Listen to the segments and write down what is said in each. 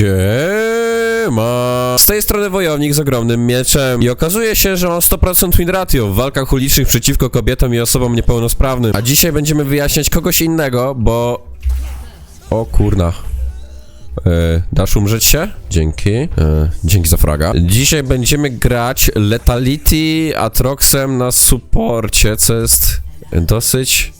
Siema! Z tej strony wojownik z ogromnym mieczem i okazuje się, że mam 100% win ratio w walkach ulicznych przeciwko kobietom i osobom niepełnosprawnym. A dzisiaj będziemy wyjaśniać kogoś innego, bo... O kurna. E, dasz umrzeć się? Dzięki. E, dzięki za fraga. Dzisiaj będziemy grać Letality Atroxem na supporcie, co jest dosyć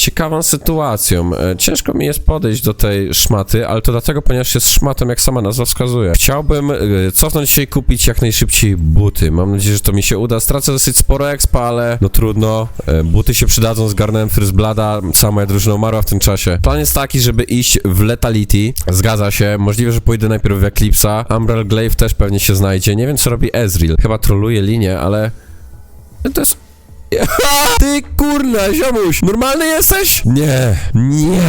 ciekawą sytuacją. E, Ciężko mi jest podejść do tej szmaty, ale to dlatego, ponieważ jest szmatą, jak sama nazwa wskazuje. Chciałbym e, cofnąć się i kupić jak najszybciej buty. Mam nadzieję, że to mi się uda. Stracę dosyć sporo expa, ale no trudno. E, Buty się przydadzą, zgarnąłem First Blada, cała moja drużyna umarła w tym czasie. Plan jest taki, żeby iść w Letality. Zgadza się. Możliwe, że pójdę najpierw w Eclipse'a. Umbral Glaive też pewnie się znajdzie. Nie wiem, co robi Ezreal. Chyba troluje linię, ale... To jest ty kurna, ziomuś, normalny jesteś? Nie, nie,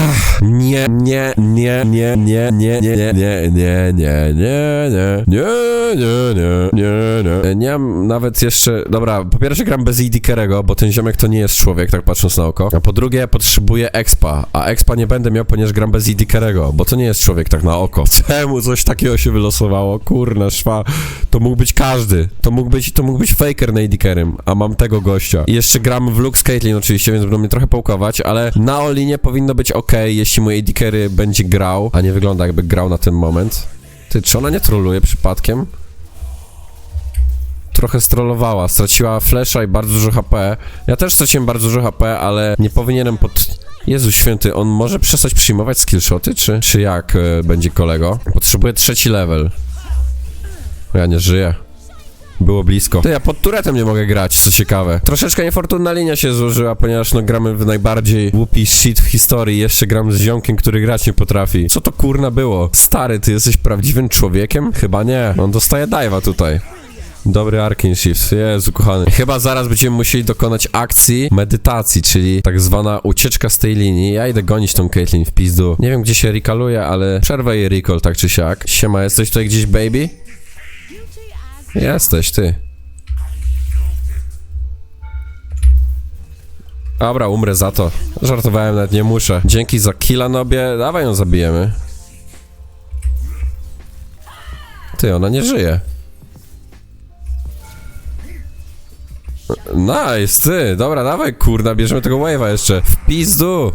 nie, nie, nie, nie, nie, nie, nie, nie, nie, nie, nie, nie, nie, nie, nie, nie, nie, nie. Nie mam nawet jeszcze, dobra, po pierwsze gram bez ID Kerego, bo ten ziomek to nie jest człowiek, tak patrząc na oko. A po drugie potrzebuję expa, a expa nie będę miał, ponieważ gram bez ID Kerego, bo to nie jest człowiek tak na oko. Czemu coś takiego się wylosowało? Kurna, szwa. To mógł być każdy. To mógł być, to mógł być faker na ID Kerem, a mam tego gościa. Jeszcze gram w Lux Caitlyn oczywiście, więc będą mnie trochę pałkować, ale na Olinie powinno być ok, jeśli mój AD Carry będzie grał, a nie wygląda jakby grał na ten moment. Ty, czy ona nie troluje przypadkiem? Trochę strollowała, straciła flesza i bardzo dużo HP. Ja też straciłem bardzo dużo HP, ale nie powinienem pod... Jezu święty, on może przestać przyjmować skillshoty, czy, czy jak e, będzie kolego? Potrzebuję trzeci level. Ja nie żyję. Było blisko. To ja pod turetem nie mogę grać, co ciekawe. Troszeczkę niefortunna linia się złożyła, ponieważ no gramy w najbardziej głupi shit w historii. Jeszcze gram z ziomkiem, który grać nie potrafi. Co to kurna było? Stary, ty jesteś prawdziwym człowiekiem? Chyba nie. On dostaje dive'a tutaj. Dobry Arkin Shift, Jezu kochany. Chyba zaraz będziemy musieli dokonać akcji medytacji, czyli tak zwana ucieczka z tej linii. Ja idę gonić tą Caitlyn w pizdu. Nie wiem gdzie się recalluje, ale przerwę jej recall tak czy siak. Siema, jesteś tutaj gdzieś baby? Jesteś, ty. Dobra, umrę za to. Żartowałem, nawet nie muszę. Dzięki za killa, nobie. Dawaj ją zabijemy. Ty, ona nie żyje. Nice, ty. Dobra, dawaj, kurna, bierzemy tego wave'a jeszcze. W pizdu.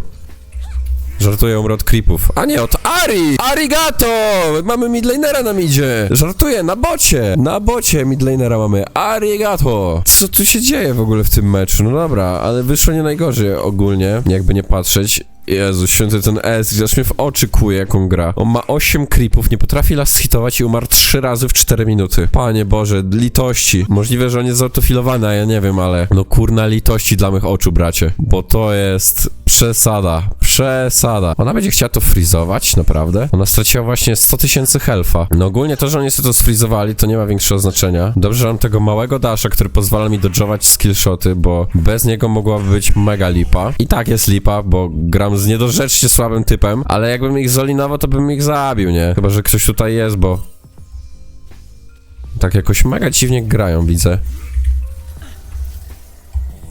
Żartuję, umrę od creepów. A nie, od Ari! Arigato! Mamy midlanera na midzie. Żartuję, na bocie. Na bocie midlanera mamy. Arigato! Co tu się dzieje w ogóle w tym meczu? No dobra, ale wyszło nie najgorzej ogólnie, jakby nie patrzeć. Jezu, święty ten S, aż mnie w oczy kuje, jak on gra. On ma 8 creepów, nie potrafi las hitować i umarł 3 razy w 4 minuty. Panie Boże, litości. Możliwe, że on jest zautofilowany, a ja nie wiem, ale no kurna litości dla mych oczu, bracie. Bo to jest przesada. Przesada. Ona będzie chciała to frizować, naprawdę? Ona straciła właśnie 100 tysięcy health'a. No ogólnie to, że oni sobie to sfrizowali, to nie ma większego znaczenia. Dobrze, że mam tego małego dasha, który pozwala mi dodżować skillshoty, bo bez niego mogłaby być mega lipa. I tak jest lipa, bo gram z niedorzecznie słabym typem, ale jakbym ich zolinował, to bym ich zabił, nie? Chyba, że ktoś tutaj jest, bo... Tak jakoś mega dziwnie grają, widzę.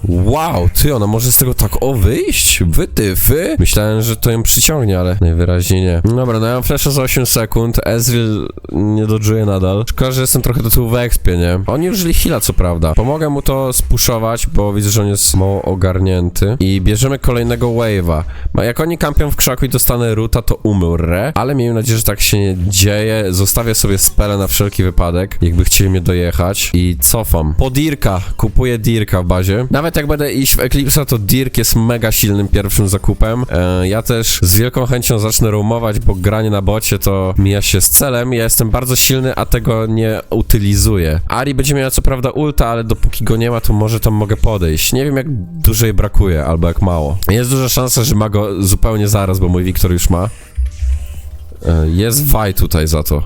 Wow, ty, ona może z tego tak o wyjść? Wytyfy? Myślałem, że to ją przyciągnie, ale najwyraźniej nie. Dobra, no ja mam flasha za 8 sekund, Ezreal nie dodżuje nadal. Szkoda, że jestem trochę do tyłu w expie, nie? Oni użyli heala, co prawda. Pomogę mu to spuszować, bo widzę, że on jest mało ogarnięty. I bierzemy kolejnego wave'a. Jak oni kampią w krzaku i dostanę ruta, to umrę, ale miejmy nadzieję, że tak się nie dzieje. Zostawię sobie spele na wszelki wypadek, jakby chcieli mnie dojechać. I cofam. Po Dirka. Kupuję Dirka w bazie. Nawet jak będę iść w Eclipse'a, to Dirk jest mega silnym pierwszym zakupem. E, ja też z wielką chęcią zacznę roamować, bo granie na bocie to mija się z celem. Ja jestem bardzo silny, a tego nie utylizuję. Ari będzie miała co prawda ulta, ale dopóki go nie ma, to może tam mogę podejść. Nie wiem jak dużo jej brakuje, albo jak mało. Jest duża szansa, że ma go zupełnie zaraz, bo mój Wiktor już ma. E, Jest Vaj tutaj za to.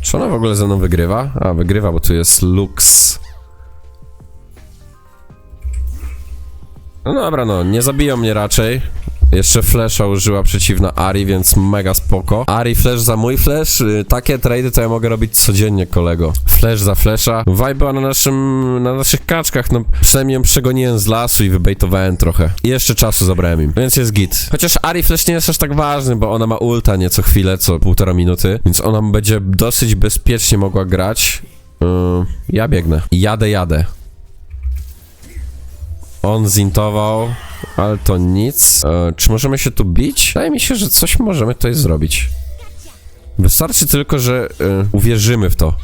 Czy ona w ogóle ze mną wygrywa? A, wygrywa, bo tu jest Lux. No dobra, no, nie zabiją mnie raczej. Jeszcze flasha użyła przeciwna Ari, więc mega spoko. Ari flash za mój flash. y, Takie trady to ja mogę robić codziennie, kolego. Flash za flasha. Vibe na naszym, na naszych kaczkach, no przynajmniej ją przegoniłem z lasu i wybejtowałem trochę. I jeszcze czasu zabrałem im, więc jest git. Chociaż Ari flash nie jest aż tak ważny, bo ona ma ulta nie co chwilę, co półtora minuty, więc ona będzie dosyć bezpiecznie mogła grać. Yy, ja biegnę. Jadę, jadę. On zintował, ale to nic. E, czy możemy się tu bić? Wydaje mi się, że coś możemy tutaj zrobić. Wystarczy tylko, że e, uwierzymy w to.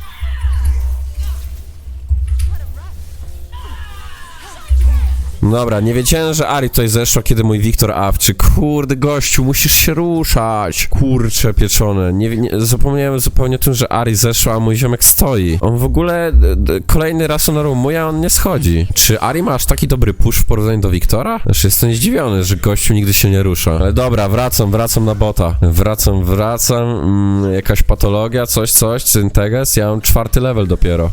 Dobra, nie wiedziałem, że Ari tutaj zeszła, kiedy mój Wiktor awczy. Kurde, gościu, musisz się ruszać. Kurcze pieczone. Nie, nie, zapomniałem zupełnie o tym, że Ari zeszła, a mój ziomek stoi. On w ogóle d, d, kolejny raz on rumuje, a on nie schodzi. Czy Ari ma aż taki dobry push w porównaniu do Wiktora? Znaczy, jestem zdziwiony, że gościu nigdy się nie rusza. Ale dobra, wracam, wracam na bota. Wracam, wracam. Mm, jakaś patologia, coś, coś, Synteges. Ja mam czwarty level dopiero.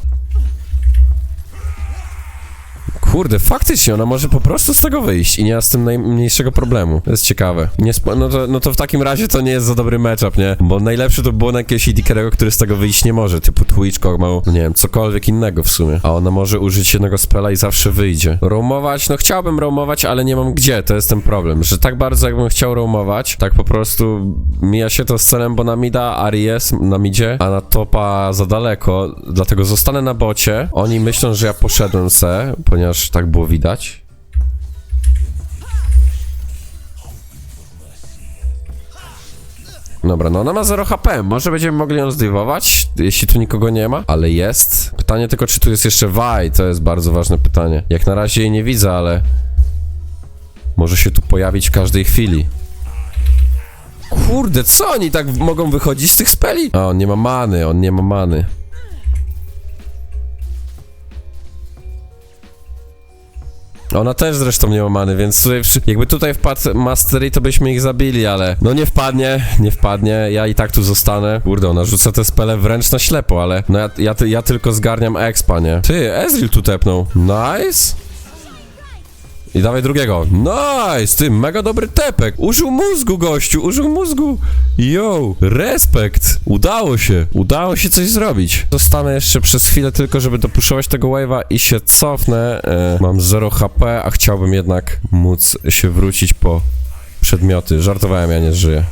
Kurde, faktycznie, ona może po prostu z tego wyjść i nie ma z tym najmniejszego problemu. To jest ciekawe. Nie no, to, no to w takim razie to nie jest za dobry matchup, nie? Bo najlepszy to było na jakiegoś Idikeriego, który z tego wyjść nie może, typu Twitch, Kogmał, no nie wiem, cokolwiek innego w sumie. A ona może użyć jednego spela i zawsze wyjdzie. Roamować, no chciałbym roamować, ale nie mam gdzie, to jest ten problem, że tak bardzo jakbym chciał roamować, tak po prostu mija się to z celem, bo na mida Ari jest na midzie, a na topa za daleko, dlatego zostanę na bocie. Oni myślą, że ja poszedłem se, ponieważ tak było widać. Dobra, no ona ma 0 HP, może będziemy mogli ją zdejmować, jeśli tu nikogo nie ma, ale jest. Pytanie tylko, czy tu jest jeszcze Vi, to jest bardzo ważne pytanie. Jak na razie jej nie widzę, ale może się tu pojawić w każdej chwili. Kurde, co oni tak mogą wychodzić z tych speli? A, on nie ma many, on nie ma many. Ona też zresztą nie ma many, więc tutaj, jakby tutaj wpadł Mastery, to byśmy ich zabili, ale no nie wpadnie, nie wpadnie, ja i tak tu zostanę. Kurde, ona rzuca te spele wręcz na ślepo, ale no ja, ja, ja tylko zgarniam expa, nie? Ty, Ezreal tu tepnął. Nice! I dawaj drugiego. Nice! Ty, mega dobry tepek. Użył mózgu, gościu, użył mózgu. Yo, respekt. Udało się. Udało się coś zrobić. Zostanę jeszcze przez chwilę tylko, żeby dopuszować tego wave'a i się cofnę. E, mam 0 HP, a chciałbym jednak móc się wrócić po przedmioty. Żartowałem, ja nie żyję.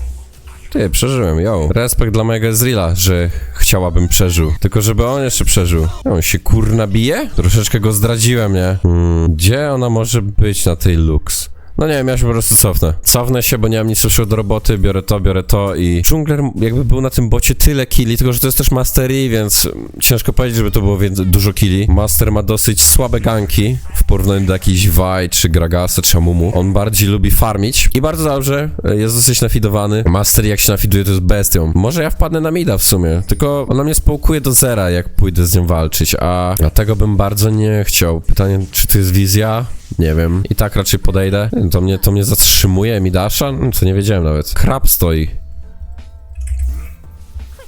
Ty, przeżyłem, yo. Respekt dla mojego Ezreala, że chciałabym przeżył. Tylko żeby on jeszcze przeżył. On się kurna bije? Troszeczkę go zdradziłem, nie? Hmm, gdzie ona może być na tej Lux? No nie wiem, ja się po prostu cofnę. Cofnę się, bo nie mam nic lepszego do roboty, biorę to, biorę to i... Dżungler jakby był na tym bocie tyle killi, tylko że to jest też Mastery, więc ciężko powiedzieć, żeby to było dużo killi. Master ma dosyć słabe ganki w porównaniu do jakichś Vi, czy Gragasa, czy Amumu. On bardziej lubi farmić i bardzo dobrze, e, jest dosyć nafidowany. Master jak się nafiduje, to jest bestią. Może ja wpadnę na mida w sumie, tylko ona mnie spałkuje do zera, jak pójdę z nią walczyć, a, a tego bym bardzo nie chciał. Pytanie, czy to jest wizja? Nie wiem. I tak raczej podejdę. To mnie, to mnie zatrzymuje, mi dasza? No, Co nie wiedziałem nawet. Krab stoi. quick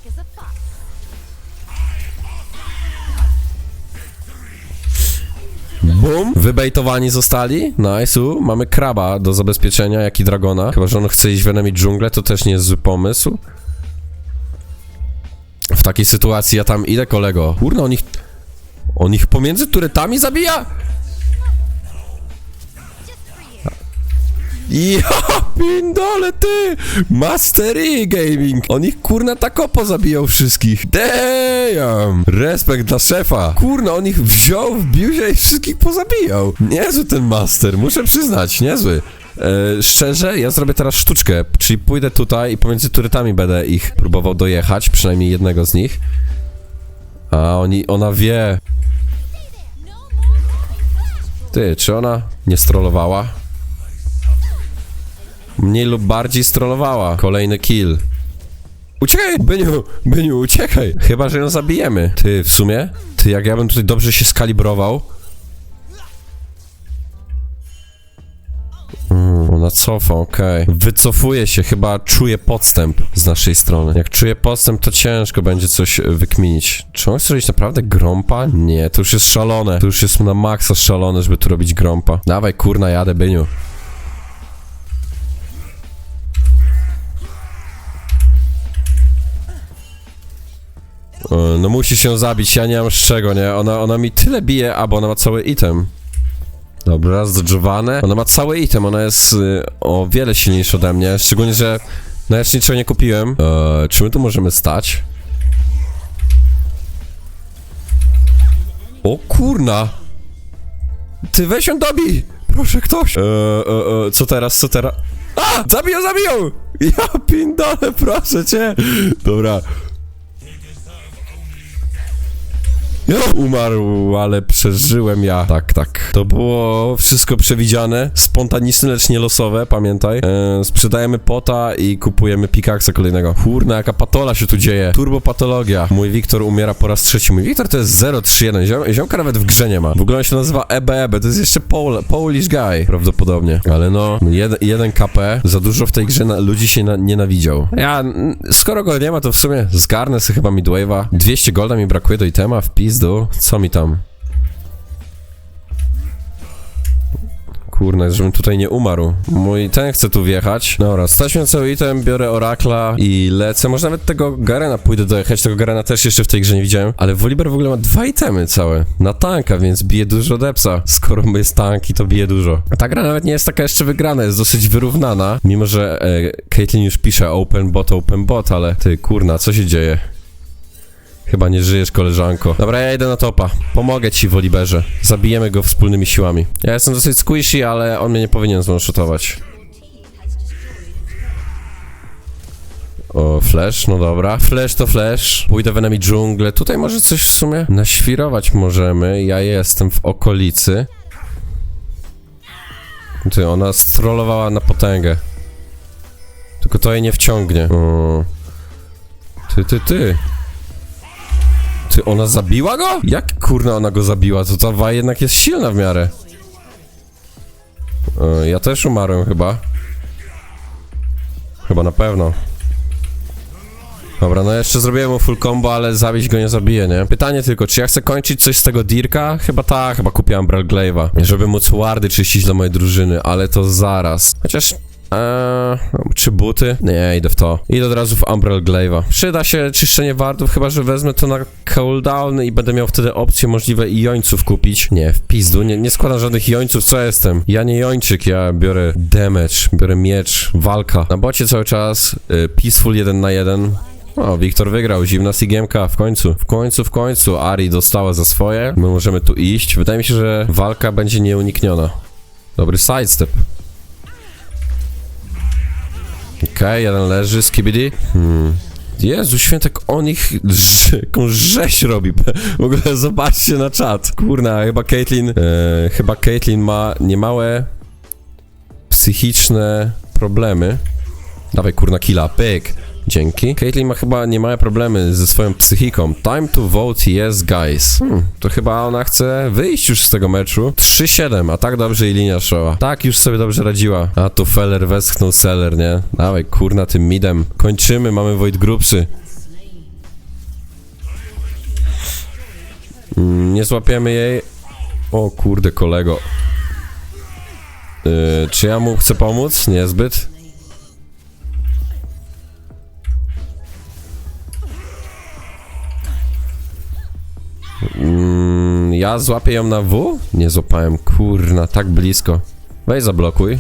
as a fox. Bum! Wybejtowani zostali. Nice. u. Mamy kraba do zabezpieczenia, jak i dragona. Chyba, że on chce iść w dżunglę, to też nie jest zły pomysł. W takiej sytuacji ja tam idę, kolego. Kurno, on ich... On ich pomiędzy turetami zabija? Ja pindole ty! Mastery Gaming! On ich kurna takopo zabijał wszystkich. Damn! Respekt dla szefa. Kurna, on ich wziął, wbił się i wszystkich pozabijał. Niezły ten master, muszę przyznać, niezły. E, szczerze, ja zrobię teraz sztuczkę, czyli pójdę tutaj i pomiędzy turetami będę ich próbował dojechać, przynajmniej jednego z nich. A oni, ona wie. Ty, czy ona nie strollowała? Mniej lub bardziej strollowała. Kolejny kill. Uciekaj! Byniu, Byniu, uciekaj! Chyba, że ją zabijemy. Ty, w sumie? Ty, jak ja bym tutaj dobrze się skalibrował... Mm, ona cofa, okej. Wycofuje się, chyba czuje podstęp z naszej strony. Jak czuje podstęp, to ciężko będzie coś e, wykminić. Czy on chce robić naprawdę grompa? Nie, to już jest szalone. To już jest na maksa szalone, żeby tu robić grompa. Dawaj, kurna, jadę, Byniu. No musi się zabić, ja nie mam z czego, nie? Ona, ona mi tyle bije, albo ona ma cały item. Dobra, zdodżowane. Ona ma cały item, ona jest y, o wiele silniejsza ode mnie, szczególnie, że no jeszcze niczego nie kupiłem. E, czy my tu możemy stać? O kurna! Ty weź ją dobij! Proszę ktoś! E, e, e, co teraz, co teraz? A! Zabiją, zabiją! Ja pindole, proszę cię! Dobra. Umarł, ale przeżyłem ja. Tak, tak. To było wszystko przewidziane, spontaniczne, lecz nie losowe, pamiętaj. E, sprzedajemy pota i kupujemy pikaksa kolejnego. Kurna, jaka patola się tu dzieje. Turbopatologia. Mój Wiktor umiera po raz trzeci. Mój Wiktor to jest 031. Ziom, ziomka nawet w grze nie ma. W ogóle on się nazywa EBEB. To jest jeszcze Pol Polish guy. Prawdopodobnie. Ale no, jeden, jeden KP. Za dużo w tej grze na, ludzi się na, nienawidział. Ja, skoro go nie ma, to w sumie zgarnę sobie chyba Midwave'a. 200 golda mi brakuje do itema w pizdu. Co mi tam? Kurna, żebym tutaj nie umarł. Mój ten chce tu wjechać. Dobra, stać mi cały item, biorę Orakla i lecę. Może nawet tego Garena pójdę dojechać. Tego Garena też jeszcze w tej grze nie widziałem. Ale Volibear w ogóle ma dwa itemy całe. Na tanka, więc bije dużo depsa. Skoro jest tanki, to bije dużo. Ta gra nawet nie jest taka jeszcze wygrana, jest dosyć wyrównana. Mimo, że e, Caitlyn już pisze open bot, open bot, ale ty kurna, co się dzieje? Chyba nie żyjesz, koleżanko. Dobra, ja idę na topa. Pomogę ci, Woliberze. Zabijemy go wspólnymi siłami. Ja jestem dosyć squishy, ale on mnie nie powinien zwanshotować. O, flash, no dobra. Flash to flash. Pójdę w enemy dżunglę. Tutaj może coś w sumie naświrować możemy. Ja jestem w okolicy. Ty, ona strollowała na potęgę. Tylko to jej nie wciągnie. O. Ty, ty, ty. Ona zabiła go? Jak kurna ona go zabiła? To ta wa jednak jest silna w miarę. E, ja też umarłem chyba. Chyba na pewno. Dobra, no jeszcze zrobiłem mu full combo, ale zabić go nie zabije, nie? Pytanie tylko, czy ja chcę kończyć coś z tego Dirka? Chyba tak, chyba Umbral Glaive'a, żeby móc wardy czyścić dla mojej drużyny, ale to zaraz. Chociaż... Eee, czy buty? Nie, idę w to. Idę od razu w Umbral Glaive'a. Przyda się czyszczenie wardów, chyba że wezmę to na cooldown i będę miał wtedy opcję możliwe i jońców kupić. Nie, w pizdu, nie, nie składam żadnych jońców, co jestem? Ja nie jończyk, ja biorę damage, biorę miecz, walka. Na bocie cały czas, y, peaceful 1 na 1. O, Wiktor wygrał, zimna Sigiemka, w końcu. W końcu, w końcu, Ari dostała za swoje. My możemy tu iść. Wydaje mi się, że walka będzie nieunikniona. Dobry sidestep. Okej, jeden leży, skibidi. Hmm. Jezu, świętek, on ich jakąś rzeź robi. W ogóle zobaczcie na czat. Kurna, chyba Caitlyn, e, chyba Caitlyn ma niemałe psychiczne problemy. Dawaj, kurna, killa, pyk. Dzięki. Caitlyn ma chyba niemałe problemy ze swoją psychiką. Time to vote yes, guys. Hmm, to chyba ona chce wyjść już z tego meczu. 3-7, a tak dobrze jej linia szła. Tak już sobie dobrze radziła. A tu Feller westchnął Seller, nie? Dawaj, kurna, tym midem. Kończymy, mamy Void Groupsy. Mm, nie złapiemy jej. O kurde, kolego. Yy, czy ja mu chcę pomóc? Niezbyt. Mm, ja złapię ją na W? Nie złapałem, kurna, tak blisko. Weź zablokuj.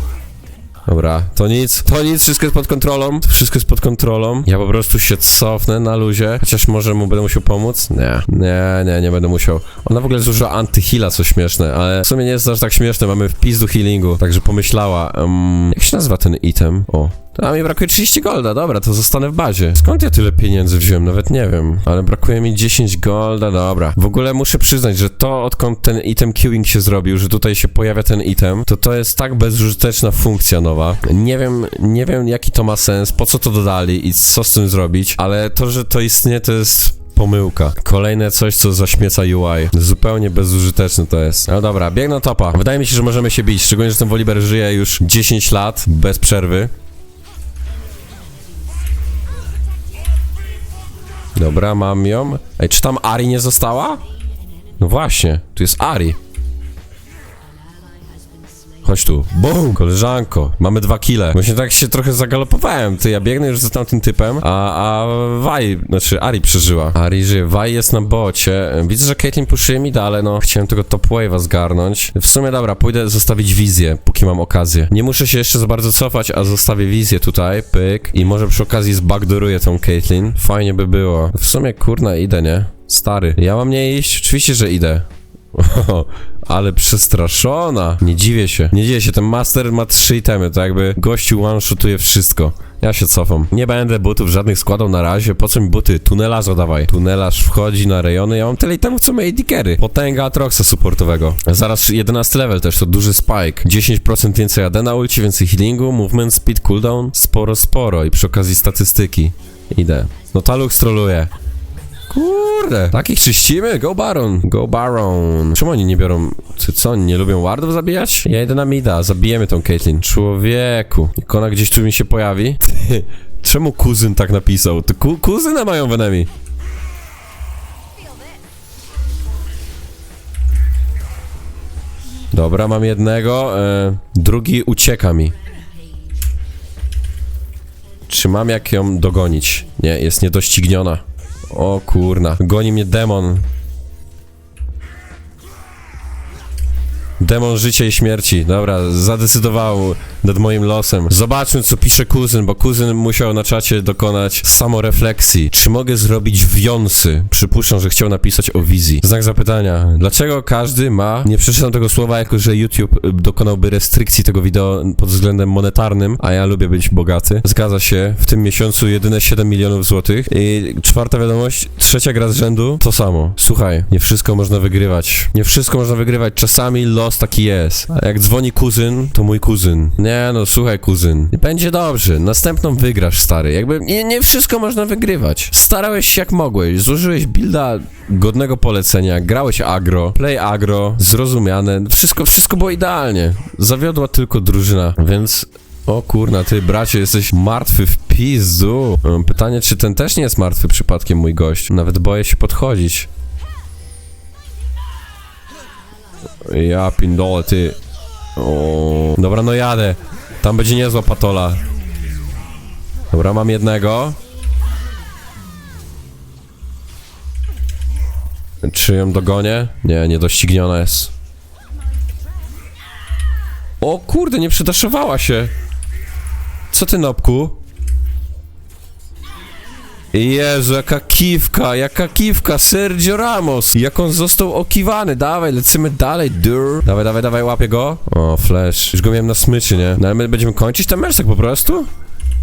Dobra, to nic, to nic, wszystko jest pod kontrolą, wszystko jest pod kontrolą. Ja po prostu się cofnę na luzie, chociaż może mu będę musiał pomóc? Nie, nie, nie, nie będę musiał. Ona w ogóle zużyła antyheala, co śmieszne, ale w sumie nie jest aż tak śmieszne, mamy w pizdu healingu, także pomyślała, um, jak się nazywa ten item? O, a mi brakuje 30 golda, dobra, to zostanę w bazie. Skąd ja tyle pieniędzy wziąłem? Nawet nie wiem. Ale brakuje mi 10 golda, dobra. W ogóle muszę przyznać, że to odkąd ten item queuing się zrobił, że tutaj się pojawia ten item, to to jest tak bezużyteczna funkcja nowa. Nie wiem, nie wiem jaki to ma sens, po co to dodali i co z tym zrobić, ale to, że to istnieje, to jest Pomyłka. Kolejne coś, co zaśmieca UI. Zupełnie bezużyteczne to jest. No dobra, biegnę topa. Wydaje mi się, że możemy się bić, szczególnie, że ten Woliber żyje już 10 lat bez przerwy. Dobra, mam ją. Ej, czy tam Ari nie została? No właśnie, tu jest Ari. Chodź tu. Bum! Koleżanko, mamy dwa kile. Właśnie tak się trochę zagalopowałem. Ty, ja biegnę już za tamtym typem, a, a Waj, znaczy Ari przeżyła. Ari żyje. Waj jest na bocie. Widzę, że Caitlyn puszuje mi dalej, no. Chciałem tego top wave'a zgarnąć. W sumie dobra, pójdę zostawić wizję, póki mam okazję. Nie muszę się jeszcze za bardzo cofać, a zostawię wizję tutaj, pyk. I może przy okazji zbackdoruję tą Caitlyn. Fajnie by było. W sumie, kurna, idę, nie? Stary, ja mam nie iść? Oczywiście, że idę. O, ale przestraszona. Nie dziwię się. Nie dziwię się, ten master ma trzy itemy, to jakby gościu one-shootuje wszystko. Ja się cofam. Nie będę butów żadnych składał na razie. Po co mi buty? Tunelarza dawaj. Tunelarz wchodzi na rejony. Ja mam tyle itemów, co moje dikery. Potęga Atroxa supportowego. Zaraz 11 level też, to duży spike. 10% więcej AD na ulci, więcej healingu, movement, speed, cooldown. Sporo, sporo. I przy okazji statystyki. Idę. No Talux troluje. Kurde, takich czyścimy? Go Baron, go Baron. Czemu oni nie biorą, czy co, oni nie lubią wardów zabijać? Ja idę na mida, zabijemy tą Caitlyn. Człowieku, ikona gdzieś tu mi się pojawi. Czemu kuzyn tak napisał? To ku kuzyna mają w. Dobra, mam jednego, e, drugi ucieka mi. Czy mam jak ją dogonić? Nie, jest niedościgniona. O kurna, goni mnie demon. Demon życia i śmierci. Dobra, zadecydował nad moim losem. Zobaczmy, co pisze kuzyn, bo kuzyn musiał na czacie dokonać samorefleksji. Czy mogę zrobić wiąsy? Przypuszczam, że chciał napisać o wizji. Znak zapytania. Dlaczego każdy ma... Nie przeczytam tego słowa, jako że YouTube y, dokonałby restrykcji tego wideo pod względem monetarnym, a ja lubię być bogaty. Zgadza się. W tym miesiącu jedyne 7 milionów złotych. I czwarta wiadomość, trzecia gra z rzędu, to samo. Słuchaj, nie wszystko można wygrywać. Nie wszystko można wygrywać. Czasami los taki jest. A jak dzwoni kuzyn, to mój kuzyn. Nie no, słuchaj kuzyn. Będzie dobrze. Następną wygrasz, stary. Jakby nie, nie wszystko można wygrywać. Starałeś się jak mogłeś. Złożyłeś builda godnego polecenia. Grałeś agro. Play agro. Zrozumiane. Wszystko, wszystko było idealnie. Zawiodła tylko drużyna, więc o kurna, ty bracie, jesteś martwy w pizdu. Mam Pytanie, czy ten też nie jest martwy przypadkiem, mój gość? Nawet boję się podchodzić. Ja pindole, ty. O, dobra, no jadę. Tam będzie niezła patola. Dobra, mam jednego. Czy ją dogonię? Nie, niedościgniona jest. O kurde, nie przydaszowała się. Co ty, nopku? Jezu, jaka kiwka, jaka kiwka, Sergio Ramos, jak on został okiwany, dawaj, lecimy dalej, dur. Dawaj, dawaj, dawaj, łapię go. O, flash, już go miałem na smyczy, nie? No ale my będziemy kończyć ten mecz tak po prostu?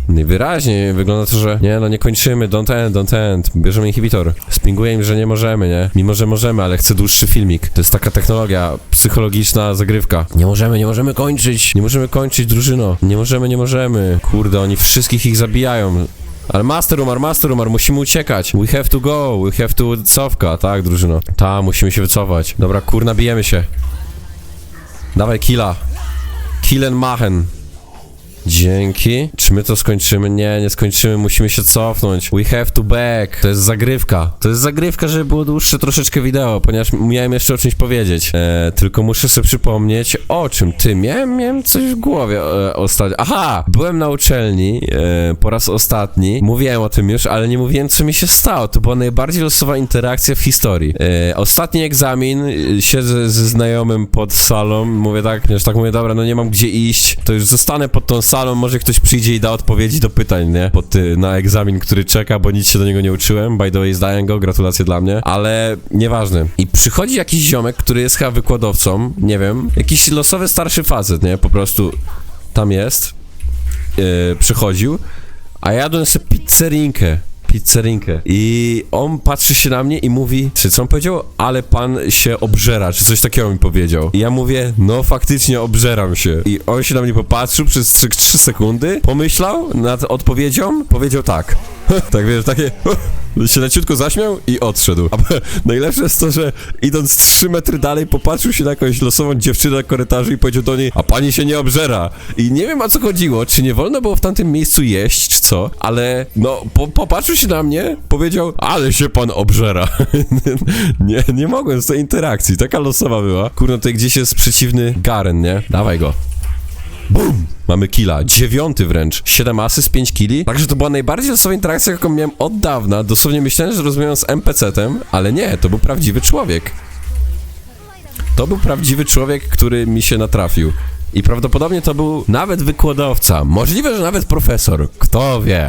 Najwyraźniej wygląda to, że nie no, nie kończymy, don't end, don't end, bierzemy inhibitor. Spinguję im, że nie możemy, nie? Mimo, że możemy, ale chcę dłuższy filmik. To jest taka technologia, psychologiczna zagrywka. Nie możemy, nie możemy kończyć, nie możemy kończyć, drużyno. Nie możemy, nie możemy. Kurde, oni wszystkich ich zabijają. Ale Master Umar, Master Umar, musimy uciekać. We have to go, we have to cofka, tak, drużyno. Ta, musimy się wycofać. Dobra, kurna, bijemy się. Dawaj, killa. Killen machen. Dzięki. Czy my to skończymy? Nie, nie skończymy, musimy się cofnąć. We have to back. To jest zagrywka. To jest zagrywka, żeby było dłuższe troszeczkę wideo, ponieważ miałem jeszcze o czymś powiedzieć. E, tylko muszę sobie przypomnieć o czym. Ty, miałem, miałem coś w głowie e, ostatnio. Aha! Byłem na uczelni e, po raz ostatni. Mówiłem o tym już, ale nie mówiłem, co mi się stało. To była najbardziej losowa interakcja w historii. E, ostatni egzamin, e, siedzę ze znajomym pod salą, mówię tak, wiesz, tak mówię, dobra, no nie mam gdzie iść, to już zostanę pod tą salą, może ktoś przyjdzie i da odpowiedzi do pytań, nie? Pod, y, na egzamin, który czeka, bo nic się do niego nie uczyłem. By the way, zdaję go, gratulacje dla mnie, ale nieważne. I przychodzi jakiś ziomek, który jest chyba wykładowcą, nie wiem, jakiś losowy starszy facet, nie? Po prostu tam jest, yy, przychodził, a ja jadłem sobie pizzerinkę. Pizzerinkę. I on patrzy się na mnie i mówi, czy co on powiedział? Ale pan się obżera, czy coś takiego mi powiedział. I ja mówię, no faktycznie obżeram się. I on się na mnie popatrzył przez 3, 3 sekundy, pomyślał nad odpowiedzią, powiedział tak. tak wiesz, takie się leciutko zaśmiał i odszedł. A najlepsze jest to, że idąc 3 metry dalej popatrzył się na jakąś losową dziewczynę na korytarzu i powiedział do niej, a pani się nie obżera. I nie wiem o co chodziło, czy nie wolno było w tamtym miejscu jeść, co, ale no po, popatrzył się na mnie, powiedział, ale się pan obżera. nie, nie mogłem z tej interakcji, taka losowa była. Kurno, tutaj gdzieś jest przeciwny Garen, nie? Dawaj go. Bum! Mamy killa, dziewiąty wręcz. 7 asyst, 5 killi. Także to była najbardziej losowa interakcja, jaką miałem od dawna. Dosłownie myślałem, że rozmawiam z NPC-tem, ale nie, to był prawdziwy człowiek. To był prawdziwy człowiek, który mi się natrafił. I prawdopodobnie to był nawet wykładowca. Możliwe, że nawet profesor. Kto wie?